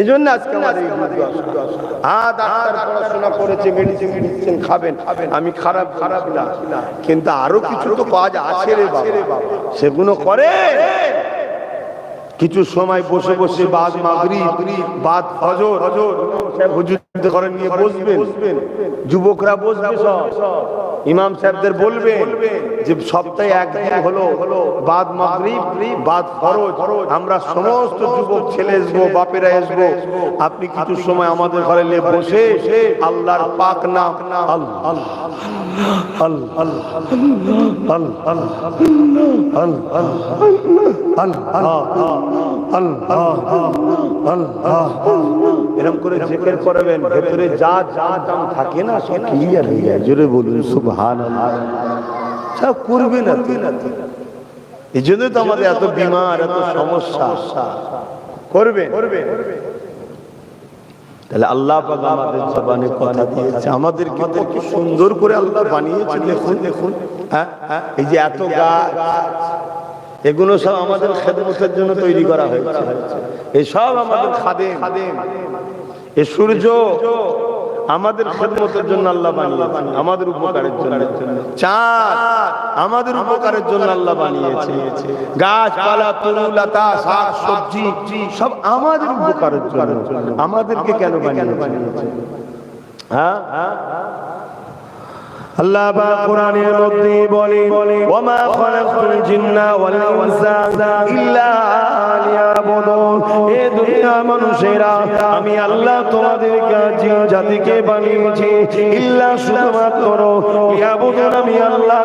এই জন্য আজকে করেছে খাবেন। আমি খারাপ খারাপ কিন্তু আরও কিছু রে বাবা। সেগুলো করে কিছু সময় বসে বসে বাদ মাগরি, বাদ ফজর হুজুর ঘরে নিয়ে বসবেন। যুবকরা বসবে সব। ইমাম সাহেবদের বলবেন যে সপ্তাহে একদিন হলো বাদ মাগরিব বাদ ফরজ আমরা সমস্ত যুবক ছেলে আসব বাপেরা আসব আপনি কিছু সময় আমাদের ঘরে নিয়ে বসে আল্লাহর পাক নাম আল্লাহ এরকম করে জেকের করবেন ভেতরে যা যা দাম থাকে না সব ক্লিয়ার হয়ে যায় জোরে বলুন সুবহান সব করবে না এই জন্য তো আমাদের এত বিমার এত সমস্যা। করবে? করবে তাহলে আল্লাহ পাক আমাদের জবানে কথা দিয়েছে। আমাদেরকে কত সুন্দর করে আল্লাহ বানিয়েছে দেখুন দেখুন। হ্যাঁ হ্যাঁ এই যে এত গাছ। এগুলো সব আমাদের খেদমতের জন্য তৈরি করা হয়েছে। এই সব আমাদের খাদে এ সূর্য আমাদের খেদমতের জন্য আল্লাহ বানিয়েছে, আমাদের উপকারের জন্য। চাঁদ আমাদের উপকারের জন্য আল্লাহ বানিয়েছে। গাছপালা তরুলতা শাক, সবজি, সব আমাদের উপকারের জন্য, আমাদেরকে কেন বানিয়েছে? হ্যাঁ? আল্লাহ বা কোরআনের মধ্যে বলে ওমা খলাকতুল জিন্না ওয়াল ইনসা ইল্লা লিয়াবুদুন। এ দুনিয়া মানুষেরা, আমি আল্লাহ তোমাদেরকে জিন জাতিকে বানিয়েছি, ইল্লা শুধুমাত্র লিয়াবুদুন, আমি আল্লাহ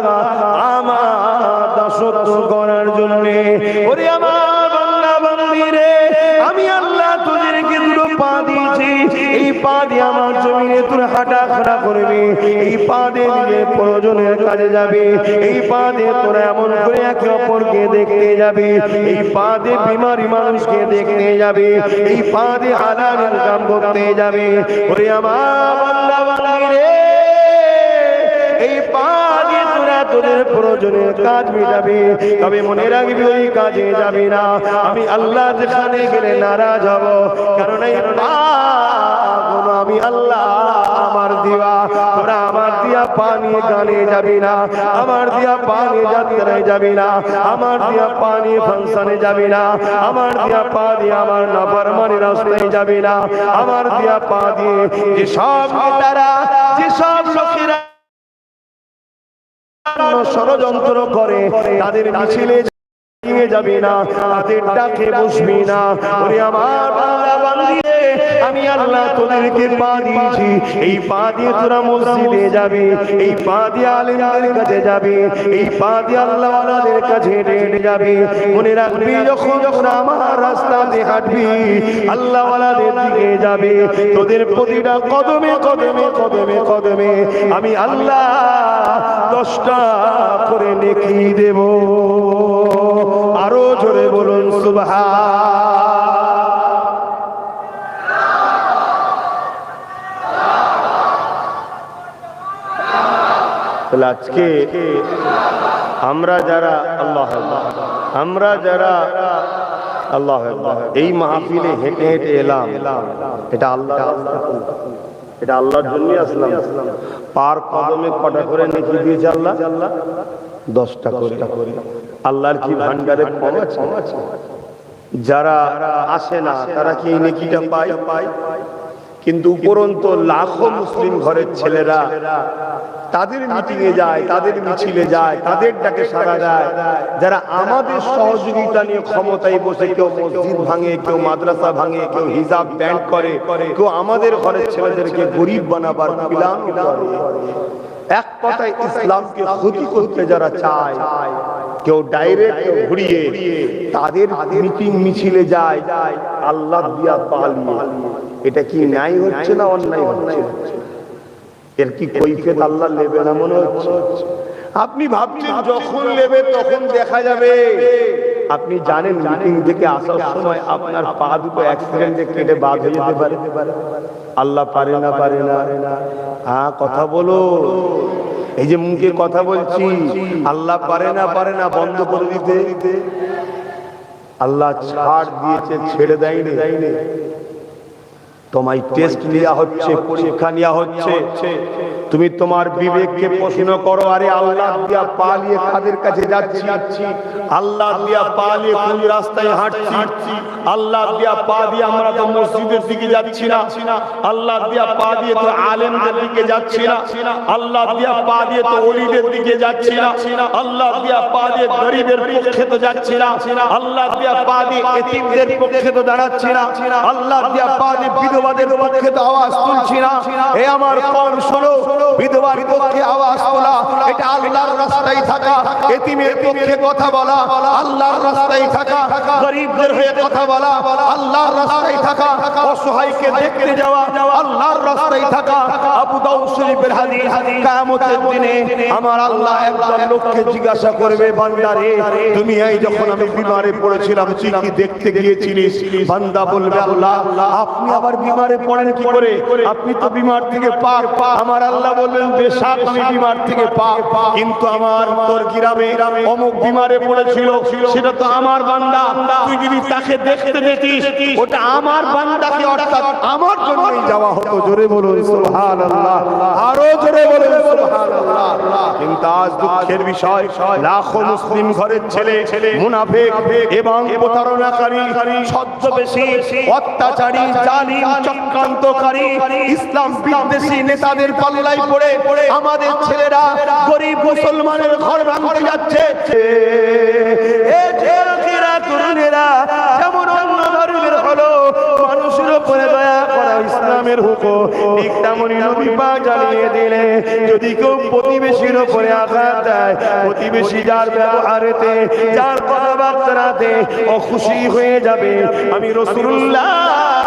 আমার দাসত্ব করার জন্য। ওরে আমার বান্দা বান্দিরে, আমি আল্লাহ তোদেরকে দুটো পা দিয়েছি। এই পা দিয়ে আমার জমিনে তোর হাঁটা খাটা করবি। এই পা প্রয়োজনের কাজে যাবে। এই পা দিয়ে তোরা এমন করে একে অপরকে দেখতে যাবে। এই পা দিয়ে বিমারি মানুষকে দেখতে যাবে। এই পা দিয়ে হালাল ইনকাম করতে যাবে। ওরে আমার এই পা দিয়ে তোরা তোদের প্রয়োজনের কাজ মেটাবে। তবে মনে রাখবি ওই কাজে যাবি না। আমি আল্লাহ যেখানে গেলে নারাজ হব। কারণ আমি আল্লাহ আমার দিবা। তোরা আমার দিয়া পানি গানে যাবি না। আমার দিয়া পানি যাত্রায় যাবি না। আমার দিয়া পানি ফাংশনে যাবি না। আমার দিয়া পা দিয়ে আমার নাফরমানি রাস্তায় যাবি না। আমার দিয়া পা দিয়ে যে সব নেতারা যে সব লোকেরা ষড়যন্ত্র করে, তাদের মিছিলে যাবি না, তাদের ডাকে বসবি না। আমার বাংলা বান্দিয়ে আমি আল্লাহ তোদেরকে পা দিয়েছি। এই পা দিয়ে তোরা মসজিদে যাবি। এই পা দিয়ে আলিমদের কাছে যাবে। এই পা দিয়ে আল্লাহ ওয়ালাদের কাছে হেঁটে যাবি। মনে রাখবি, যখন যখন আমার রাস্তা দিয়ে হাঁটবি আল্লাহ ওয়ালাদের দিকে যাবে। তোদের প্রতিটা কদমে কদমে কদমে কদমে আমি আল্লাহ দশটা করে নেকি দেব। আরও জোরে বলুন সুবহা তাহলে আজকে আমরা যারা আল্লাহ আমরা যারা আল্লাহ এই মাহফিলে হেঁটে হেঁটে এলাম এটা আল্লাহ এটা আল্লাহর জন্যই আসলাম। পার কদমে কটা করে নেকি দিয়েছে আল্লাহ? দশটা করে। আল্লাহর কি ভান্ডারে কম আছে? যারা আসে না তারা কি এই নেকিটা পায়? পায়? কিন্তু উপরন্ত লাখো মুসলিম ঘরের ছেলেরা তাদের মিটিং এ যায়, তাদের মিছিলে যায়, তাদের ডাকে সারা দেয়। যারা আমাদের সহযোগিতা নিয়ে ক্ষমতায় বসে কেউ মসজিদ ভাঙে, কেউ মাদ্রাসা ভাঙে, কেউ হিজাব ব্যান্ড করে, কেউ আমাদের ঘরের ছেলেদেরকে গরিব বানাবার এক কথায় ইসলামকে ক্ষতি করতে যারা চায়, কেউ ডাইরেক্ট ঘুরিয়ে তাদের মিটিং মিছিলে যায়, আল্লাহ দিয়া পালিয়ে। এটা কি ন্যায় হচ্ছে না অন্যায় হচ্ছে? এর কি কৈফিয়ত আল্লাহ নেবে না মনে হচ্ছে? আপনি ভাবছেন যখন নেবে তখন দেখা যাবে। আপনি জানেন মিটিং থেকে আসার সময় আপনার পা দুটো অ্যাক্সিডেন্টে কেটে বাদ হয়ে যেতে পারে। আল্লাহ পারে না পারে না। হ্যাঁ কথা বলো। এই যে মুখে কথা বলছি, আল্লাহ পারে না পারে না, বন্ধ করে দিতে। আল্লাহ ছাড় দিয়েছে, ছেড়ে দেয়নি দেয়নি। তোমায় টেস্ট নেওয়া হচ্ছে পরীক্ষা নেওয়া হচ্ছে। তুমি তোমার বিবেককে প্রশ্ন করো আরে আল্লাহ দিয়া পালিয়ে কাদের কাছে যাচ্ছি? আল্লাহ দিয়া পালিয়ে কোন রাস্তায় হাঁটছি? আল্লাহ দিয়া পা দিয়ে আমরা তো মসজিদের দিকে যাচ্ছি না। আল্লাহ দিয়া পা দিয়ে তো আলেমদের দিকে যাচ্ছি না। আল্লাহ দিয়া পা দিয়ে তো অলিদের দিকে যাচ্ছি না। আল্লাহ দিয়া পা দিয়ে গরিবের পক্ষে তো যাচ্ছি না। আল্লাহ দিয়া পা দিয়ে এতিমদের পক্ষে তো দাঁড়াচ্ছি না। আল্লাহ দিয়া পা দিয়ে বিধবাদের পক্ষে তো আওয়াজ তুলছি না। এ আমার কম শোনো, বিধবার পক্ষে আওয়াজ তোলা, এটা আল্লাহর রাস্তায় থাকা, এতিমের পক্ষে কথা বলা, আল্লাহর রাস্তায় থাকা, গরিবদের হয়ে কথা বলা, আল্লাহর রাস্তায় থাকা, অসহায়কে দেখতে যাওয়া, আল্লাহর রাস্তায় থাকা। আবু দাউদ শরীফের হাদিস, কিয়ামতের দিনে আমার আল্লাহ একজন লোককে জিজ্ঞাসা করবে, বান্দারে তুমি এই যখন আমি বিমারে পড়েছিলাম কি দেখতে গিয়েছিলিস? বান্দা বলবে, আল্লাহ, আপনি আবার বিমারে পড়েন কি করে? আপনি তো বিমার থেকে পাক। আমার আল্লাহ বলবেন বেশাক আমি বিমার থেকে পাক। কিন্তু আমার তোর গ্রামে অমুক বিমারে পড়েছিল। সেটা তো আমার বান্দা। তুই যদি তাকে দেখতে যেতিস ওটা আমার বান্দাকে অর্থাৎ আমার জন্যই যাওয়া হতো। জোরে বলুন, সুবহানাল্লাহ। আরও জোরে বলুন, সুবহানাল্লাহ। কিন্তু আজ দুঃখের বিষয়, লাখো মুসলিম ঘরের ছেলে, মুনাফিক এবং প্রতারণাকারী ছদ্মবেশী অত্যাচারী, জালিম চক্রান্তকারী ইসলাম নেতাদের পাল্লায় পড়ে আমাদের ছেলেরা গরিব মুসলমানের ঘর যাচ্ছে। যদি কেউ প্রতিবেশীর উপরে আঘাত দেয়, প্রতিবেশী যার ব্যবহারেতে, যার কথাবার্তাতে হয়ে যাবে। আমি রসুল্লাহ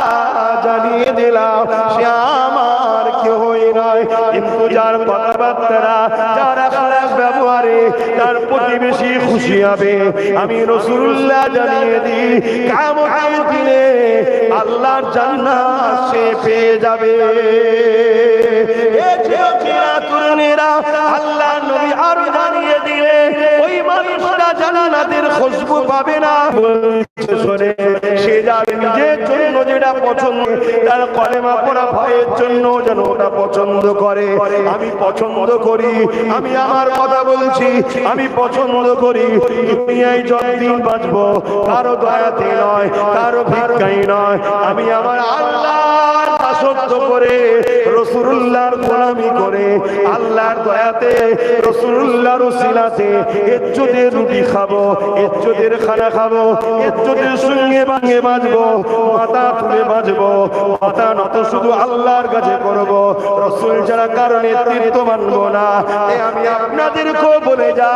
জানিয়ে দিলাম, সে আমার কেউই নয়। কিন্তু যার কথাবার্তা যার খারাপ ব্যবহারে তার প্রতিবেশী খুশি হবে, আমি রসুল্লাহ জানিয়ে দিই কামতের দিনে আল্লাহর জান্নাত সে পেয়ে যাবে। আল্লাহ নবী আরও দিলে ওই মানুষরা জান্নাতের খুশবু পাবে না। সে যার নিজের জন্য যেটা পছন্দ, তার কলেমা পড়া ভয়ের জন্য যেন ওটা পছন্দ করে। আমি পছন্দ করি, আমি আমার কথা বলছি, আমি পছন্দ করি। দুনিয়ায় যতদিন বাঁচবো, কারও দয়াতে নয়, কারও ভিক্ষাই নয়, আমি আমার আল্লাহর দাসত্ব করে রসুল্লাহর গোলামি করে, আল্লাহর দয়াতে রসুল্লাহর উসিলাতে ইজ্জতের রুটি খাব ইজ্জতের খানা খাব ইজ্জতের সঙ্গে ভাঙে মাথা তুলে মাথা নত শুধু আল্লাহর কাছে করব, রসুল কারণে তীর্থ না। আমি বলে যা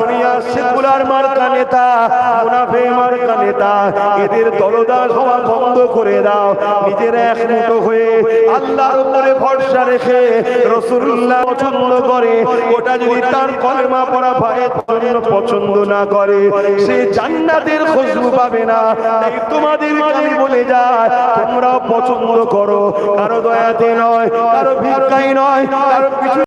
দুনিয়ার সেকুলার মার্কা নেতা, মুনাফে মার্কা নেতা, এদের দলদাস হওয়া বন্ধ করে দাও, নিজের এক মুঠো আল্লাহর উপরে ভরসা রেখে রসুল্লাহ পছন্দ করে, ওটা যদি তার কলমা পড়া ভাইয়ের জন্য পছন্দ না করে, সে জান্নাতের খুশবু পাবে না। তাই তোমাদের মাঝে বলে যায় তোমরা পছন্দ করো। কারও দয়াতে নয়, কারও ভিক্ষাই নয়, কারও কিছু